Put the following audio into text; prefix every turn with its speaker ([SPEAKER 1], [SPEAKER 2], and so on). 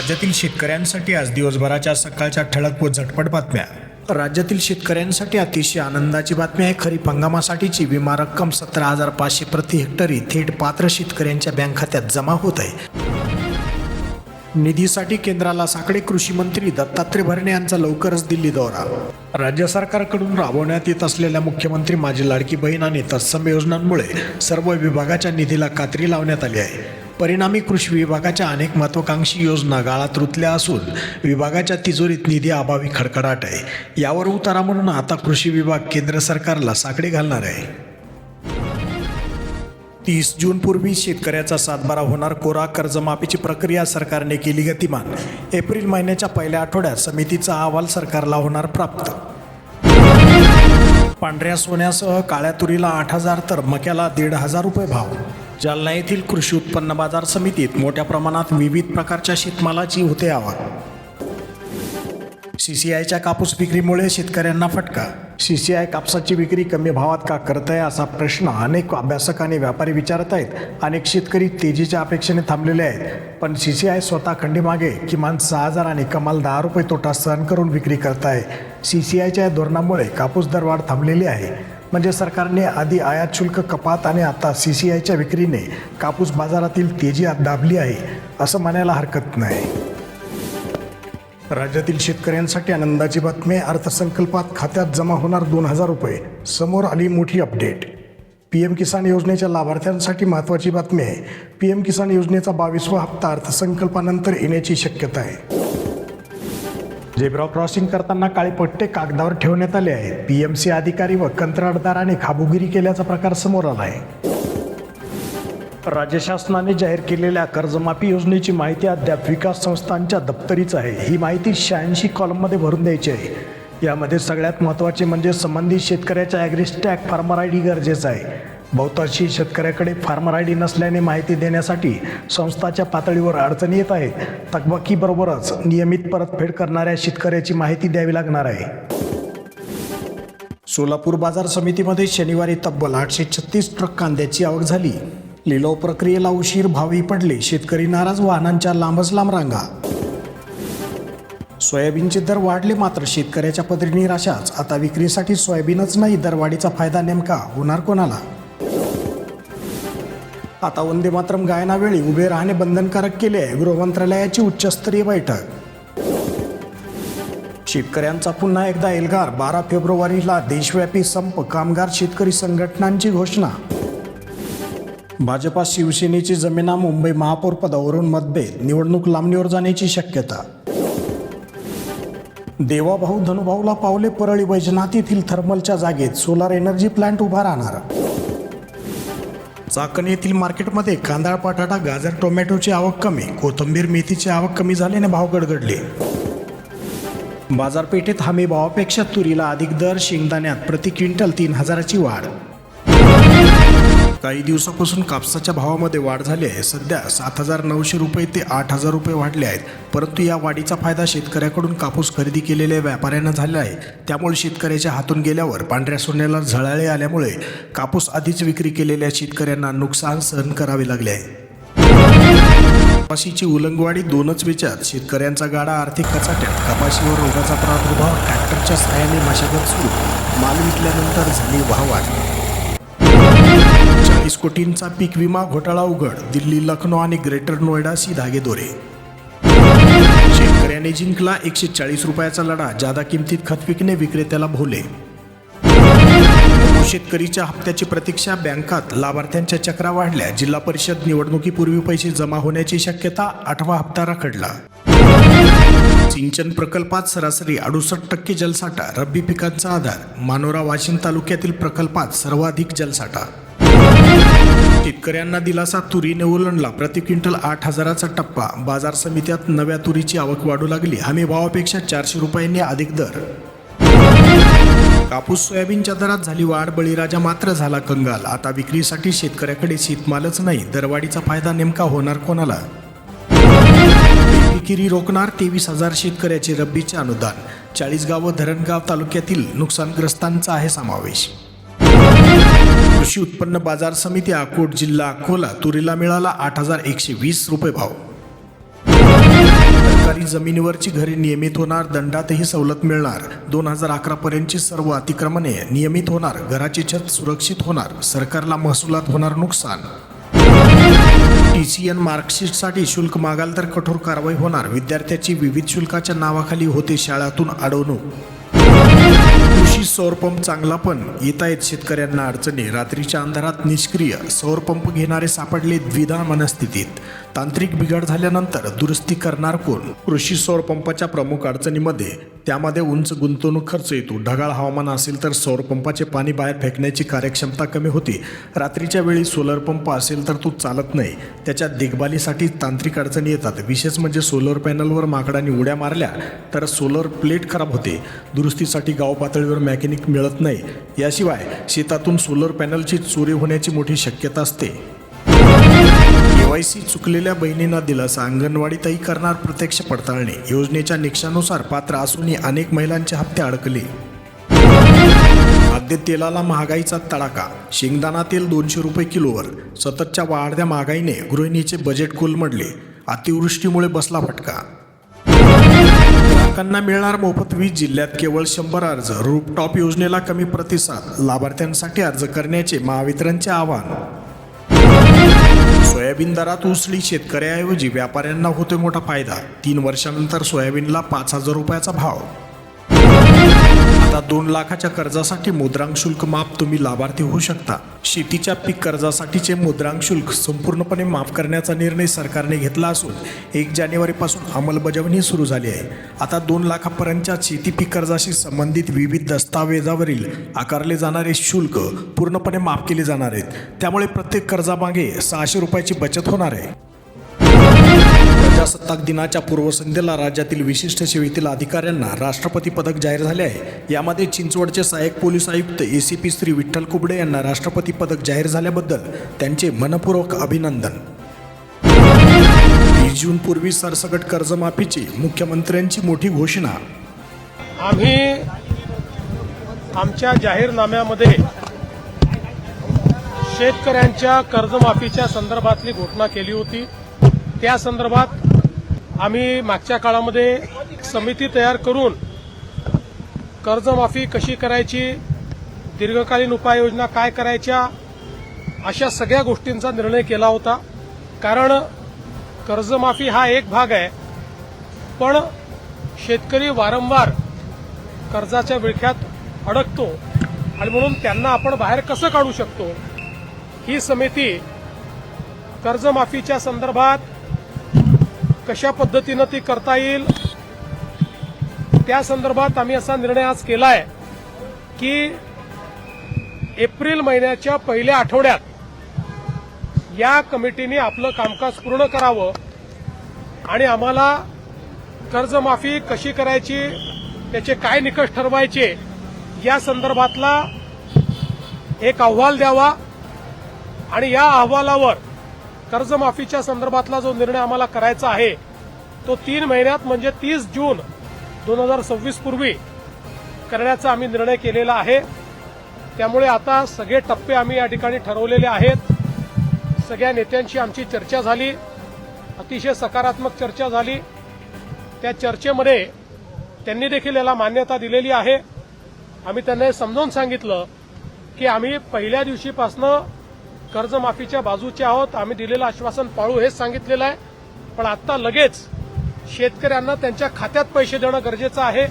[SPEAKER 1] राज्यातील शेतकऱ्यांसाठी आज दिवसभराच्या सकाळच्या ठळक व झटपट बातम्या. राज्यातील शेतकऱ्यांसाठी अतिशय आनंदाची बातमी आहे. खरीप हंगामासाठीची विमा रक्कम सतरा हजार पाचशे प्रति हेक्टरी थेट पात्र शेतकऱ्यांच्या बँक खात्यात जमा होत आहे. निधीसाठी केंद्राला साकडे कृषी मंत्री दत्तात्रय भरणे यांचा लवकरच दिल्ली दौरा. राज्य सरकारकडून राबवण्यात येत असलेल्या मुख्यमंत्री माझी लाडकी बहीण आणि तत्सम योजनांमुळे सर्व विभागाच्या निधीला कात्री लावण्यात आली आहे. परिणामी कृषी विभागाच्या अनेक महत्वाकांक्षी योजना गाळात रुतल्या असून विभागाच्या तिजोरीत निधी अभावी खडखडाट आहे. यावर उतारा म्हणून आता कृषी विभाग केंद्र सरकारला साकडे घालणार आहे. तीस जूनपूर्वी शेतकऱ्याचा सातबारा होणार कोरा कर्जमाफीची प्रक्रिया सरकारने केली गतिमान. एप्रिल महिन्याच्या पहिल्या आठवड्यात समितीचा अहवाल सरकारला होणार प्राप्त. पांढऱ्या सोन्यासह काळ्या तुरीला आठ हजार तर मक्याला दीड हजार रुपये भाव. जालना येथील कृषी उत्पन्न बाजार समितीत मोठ्या प्रमाणात विविध प्रकारच्या शेतमालाची होते आवक. सी सी आयच्या कापूस विक्रीमुळे शेतकऱ्यांना फटका. सी सी आय कापसाची विक्री कमी भावात का करत आहे असा प्रश्न अनेक अभ्यासक आणि व्यापारी विचारत आहेत. अनेक शेतकरी तेजीच्या अपेक्षेने थांबलेले आहेत. पण सी सी आय स्वतः खंडीमागे किमान सहा हजार आणि कमाल दहा रुपये तोटा सहन करून विक्री करत आहे सी सी आयच्या या धोरणामुळे कापूस दरवाढ थांबलेली आहे. म्हणजे सरकारने आधी आयात शुल्क कपात आणि आता सी सी आयच्या विक्रीने कापूस बाजारातील तेजी दाबली आहे असं म्हणायला हरकत नाही. राज्यातील शेतकऱ्यांसाठी आनंदाची बातमी अर्थसंकल्पात खात्यात जमा होणार दोन हजार रुपये समोर आली मोठी अपडेट. पी एम किसान योजनेच्या लाभार्थ्यांसाठी महत्त्वाची बातमी आहे. पी एम किसान योजनेचा बावीसवा हप्ता अर्थसंकल्पानंतर येण्याची शक्यता आहे. झेब्रा क्रॉसिंग करताना काळे पट्टे कागदावर ठेवण्यात आले आहेत. पी एम सी अधिकारी व कंत्राटदाराने खाबुगिरी केल्याचा प्रकार समोर आला आहे. राज्य शासनाने जाहीर केलेल्या कर्जमाफी योजनेची माहिती अद्याप विकास संस्थांच्या दप्तरीच आहे. ही माहिती शहाऐंशी कॉलममध्ये भरून द्यायची आहे. यामध्ये सगळ्यात महत्त्वाचे म्हणजे संबंधित शेतकऱ्याच्या ॲग्रिस्टॅग फार्मर आय डी गरजेचं आहे. बहुतांशी शेतकऱ्याकडे फार्मर आय डी नसल्याने माहिती देण्यासाठी संस्थाच्या पातळीवर अडचणी येत आहेत. थकबाकीबरोबरच नियमित परतफेड करणाऱ्या शेतकऱ्याची माहिती द्यावी लागणार आहे. सोलापूर बाजार समितीमध्ये शनिवारी तब्बल आठशे छत्तीस ट्रक कांद्याची आवक झाली. लिलाव प्रक्रियेला उशीर भावी पडले. शेतकरी नाराज वाहनांच्या लांबच लांब रांगा. सोयाबीनचे दर वाढले मात्र शेतकऱ्याच्या पदरी निराशाच. आता विक्रीसाठी सोयाबीनच नाही दरवाढीचा फायदा नेमका होणार कोणाला? आता वंदे मातरम गायनावेळी उभे राहणे बंधनकारक केले आहे गृहमंत्रालयाची उच्चस्तरीय बैठक. शेतकऱ्यांचा पुन्हा एकदा एल्गार बारा फेब्रुवारीला देशव्यापी संप कामगार शेतकरी संघटनांची घोषणा. भाजपा शिवसेनेची जमिना मुंबई महापौर पदावरून मतभेद निवडणूक लांबणीवर जाण्याची शक्यता. देवाभाऊ धनुभाऊला पावले परळी वैजनाथ येथील थर्मलच्या जागेत सोलार एनर्जी प्लांट उभा राहणार. चाकण येथील मार्केटमध्ये कांदा बटाटा गाजर टोमॅटोची आवक कमी कोथिंबीर मेथीची आवक कमी झाल्याने भाव गडगडले. बाजारपेठेत हमी भावापेक्षा तुरीला अधिक दर शेंगदाण्यात प्रति क्विंटल तीन हजाराची वाढ. काही दिवसापासून कापसाच्या भावामध्ये वाढ झाली आहे. सध्या सात हजार नऊशे रुपये ते आठ हजार रुपये वाढले आहेत. परंतु या वाढीचा फायदा शेतकऱ्याकडून कापूस खरेदी केलेल्या व्यापाऱ्यांना झाला आहे. त्यामुळे शेतकऱ्याच्या हातून गेल्यावर पांढऱ्या सोन्याला झळाळे आल्यामुळे कापूस आधीच विक्री केलेल्या शेतकऱ्यांना नुकसान सहन करावे लागले आहे. कपाशीची उलंगवाडी दोनच विचार शेतकऱ्यांचा गाडा आर्थिक कचाट्यात. कपाशीवर रोगाचा प्रादुर्भाव ट्रॅक्टरच्या सहाय्याने मशागत सुरू. माल विकल्यानंतर झाली वाहवाढ चाळीस कोटींचा पीक विमा घोटाळा उघड दिल्ली लखनौ आणि ग्रेटर नोएडाशी धागेदोरे शेतकऱ्याने जिंकला एकशे चाळीस रुपयाचा लढा जादा किमतीत खतपिकने विक्रेत्याला भोले. शेतकरीच्या हप्त्याची प्रतीक्षा बँकात लाभार्थ्यांच्या चक्रा वाढल्या. जिल्हा परिषद निवडणुकीपूर्वी पैसे जमा होण्याची शक्यता आठवा हप्ता रखडला. सिंचन प्रकल्पात सरासरी अडुसष्ट टक्के जलसाठा रब्बी पिकांचा आधार. मानोरा वाशिम तालुक्यातील प्रकल्पात सर्वाधिक जलसाठा. शेतकऱ्यांना दिलासा तुरीने ओलंडला. प्रति क्विंटल आठ हजाराचा टप्पा. बाजार समित्यात नव्या तुरीची आवक वाढू लागली. हमी भावापेक्षा चारशे रुपयांनी अधिक दर. कापूस सोयाबीनच्या दरात झाली वाढ. बळीराजा मात्र झाला कंगाल. आता विक्रीसाठी शेतकऱ्याकडे शेतमालच नाही. दरवाढीचा फायदा नेमका होणार कोणाला? विकिरी रोखणार तेवीस हजार शेतकऱ्याचे रब्बीचे अनुदान. चाळीसगाव व धरणगाव तालुक्यातील नुकसानग्रस्तांचा आहे समावेश. कृषी उत्पन्न बाजार समिती अकोट जिल्हा अकोला तुरीला मिळाला आठ हजार एकशे वीस रुपये भाव. सरकारी जमिनीवरची घरे नियमित होणार दंडातही सवलत मिळणार. दोन हजार अकरा पर्यंतची सर्व अतिक्रमणे नियमित होणार घराची छत सुरक्षित होणार सरकारला महसुलात होणार नुकसान. टी सी एन मार्कशीटसाठी शुल्क मागाल तर कठोर कारवाई होणार विद्यार्थ्याची विविध शुल्काच्या नावाखाली होते शाळातून अडवणूक कृषी सौरपंप चांगला पण. येत आहेत शेतकऱ्यांना अडचणी. रात्रीच्या अंधारात निष्क्रिय. सौरपंप घेणारे सापडले द्विधा मनस्थितीत. तांत्रिक बिघाड झाल्यानंतर दुरुस्ती करणार कोण? कृषी सौर पंपाच्या प्रमुख अडचणीमध्ये त्यामध्ये उंच गुंतवणूक खर्च येतो. ढगाळ हवामान असेल तर सौर पंपाचे पाणी बाहेर फेकण्याची कार्यक्षमता कमी होते. रात्रीच्या वेळी सोलर पंप असेल तर तो चालत नाही. त्याच्या देखभालीसाठी तांत्रिक अडचणी येतात. विशेष म्हणजे सोलर पॅनलवर माकडांनी उड्या मारल्या तर सोलर प्लेट खराब होते. दुरुस्तीसाठी गाव पातळीवर मेकॅनिक मिळत नाही. याशिवाय शेतातून सोलर पॅनलची चोरी होण्याची मोठी शक्यता असते. केवायसी चुकलेल्या बहिणींना दिलासा. अंगणवाडीतही करणार प्रत्यक्ष पडताळणी. योजनेच्या निकषानुसार पात्र असूनही अनेक महिलांचे हप्ते अडकले. खाद्य तेलाला महागाईचा तडाखा. शेंगदाणा तेल दोनशे रुपये किलोवर. सततच्या वाढत्या महागाईने गृहिणीचे बजेट कोलमडले. अतिवृष्टीमुळे बसला फटका. ग्राहकांना मिळणार मोफत वीज जिल्ह्यात केवळ शंभर अर्ज. रूपटॉप योजनेला कमी प्रतिसाद. लाभार्थ्यांसाठी अर्ज करण्याचे महावितरणचे आवाहन. सोयाबीन दरात उसली शेतकऱ्याऐवजी व्यापाऱ्यांना होतोय मोठा फायदा. तीन वर्षानंतर सोयाबीनला पाच हजार रुपयाचा भाव. आता दोन लाखाच्या कर्जासाठी मुद्रांक शुल्क माफ तुम्ही लाभार्थी होऊ शकता. शेतीच्या पीक कर्जासाठीचे मुद्रांक शुल्क संपूर्णपणे माफ करण्याचा निर्णय सरकारने घेतला असून एक जानेवारीपासून अंमलबजावणी सुरू झाली आहे. आता दोन लाखापर्यंतच्या शेती पीक कर्जाशी संबंधित विविध दस्तावेजावरील आकारले जाणारे शुल्क पूर्णपणे माफ केले जाणार आहेत. त्यामुळे प्रत्येक कर्जामागे सहाशे रुपयाची बचत होणार आहे. प्रजासत्ताक दिनाच्या पूर्वसंध्येला राज्यातील विशिष्ट सेवेतील अधिकाऱ्यांना राष्ट्रपती पदक जाहीर झाले आहे. यामध्ये चिंचवडचे सहाय्यक पोलीस आयुक्त A C P Shri Vitthal Kubade यांना राष्ट्रपती पदक जाहीर झाल्याबद्दल त्यांचे मनपूर्वक अभिनंदन. वीस जूनपूर्वी सरसकट कर्जमाफीची मुख्यमंत्र्यांची मोठी घोषणा.
[SPEAKER 2] आम्ही आमच्या जाहीरनाम्यामध्ये शेतकऱ्यांच्या कर्जमाफीच्या संदर्भातली घोषणा केली होती. त्या संदर्भात आम्ही मागच्या काळामध्ये समिती तयार करून कर्जमाफी कशी करायची दीर्घकालीन उपाययोजना काय करायच्या अशा सगळ्या गोष्टींचा निर्णय केला होता. कारण कर्जमाफी हा एक भाग आहे पण शेतकरी वारंवार कर्जाच्या विळख्यात अडकतो आणि म्हणून त्यांना आपण बाहेर कसं काढू शकतो? ही समिती कर्जमाफीच्या संदर्भात कशा पद्धतीनं ती करता येईल त्या संदर्भात आम्ही असा निर्णय आज केला आहे की एप्रिल महिन्याच्या पहिल्या आठवड्यात या कमिटीने आपलं कामकाज पूर्ण करावं आणि आम्हाला कर्जमाफी कशी करायची त्याचे काय निकष ठरवायचे या संदर्भातला एक अहवाल द्यावा आणि या अहवालावर कर्जमाफीच्या संदर्भातला जो निर्णय आम्हाला करायचा आहे तो तीन महिन्यात म्हणजे तीस जून दोन हजार सव्वीस पूर्वी करण्याचा आम्ही निर्णय केलेला आहे. त्यामुळे आता सगळे टप्पे आम्ही या ठिकाणी ठरवलेले आहेत. सगळ्या नेत्यांशी आमची चर्चा झाली. अतिशय सकारात्मक चर्चा झाली. त्या चर्चेमध्ये त्यांनी देखील याला मान्यता दिलेली आहे. आम्ही त्यांना हे समजावून सांगितलं की आम्ही पहिल्या दिवशीपासनं कर्जमाफीच्या बाजूचे आहोत. आम्ही दिलेलं आश्वासन पाळू हेच सांगितलेलं आहे. पण आत्ता लगेच शेतकऱ्यांना त्यांच्या खात्यात पैसे देणं गरजेचं आहे.